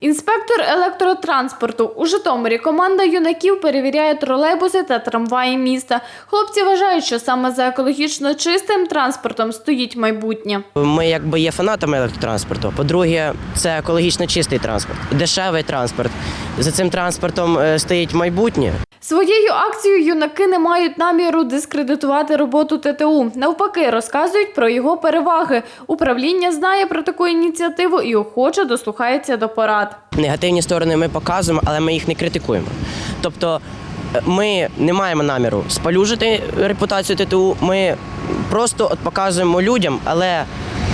Інспектор електротранспорту у Житомирі команда юнаків перевіряє тролейбуси та трамваї міста. Хлопці вважають, що саме за екологічно чистим транспортом стоїть майбутнє. Ми якби є фанатами електротранспорту. По-друге, це екологічно чистий транспорт, дешевий транспорт. За цим транспортом е, стоїть майбутнє. Своєю акцією юнаки не мають наміру дискредитувати роботу ТТУ. Навпаки, розказують про його переваги. Управління знає про таку ініціативу і охоче дослухається до порад. Негативні сторони ми показуємо, але ми їх не критикуємо. Тобто е, ми не маємо наміру спалюжити репутацію ТТУ. Ми просто от показуємо людям, але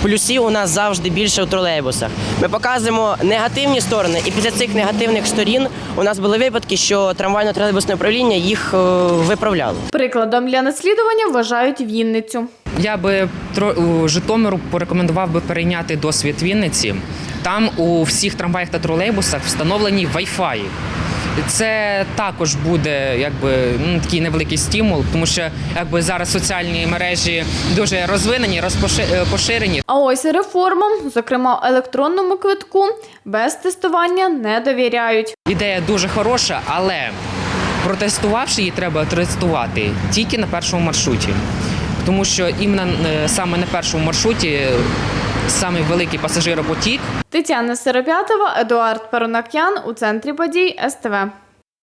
плюсів у нас завжди більше у тролейбусах. Ми показуємо негативні сторони, і після цих негативних сторін у нас були випадки, що трамвайно-тролейбусне управління їх е, виправляло. Прикладом для наслідування вважають Вінницю. Я би тро- Житомиру порекомендував би перейняти досвід Вінниці. Там у всіх трамваях та тролейбусах встановлені Wi-Fi. Це також буде якби ну, такий невеликий стимул, тому що якби зараз соціальні мережі дуже розвинені, розпоши- е. А ось реформам, зокрема електронному квитку, без тестування не довіряють. Ідея дуже хороша, але протестувавши її, треба тестувати тільки на першому маршруті. Тому що іменно е, саме на першому маршруті самий великий пасажиропотік. Тетяна Сиропятова, Едуард Парунакян у центрі подій СТВ.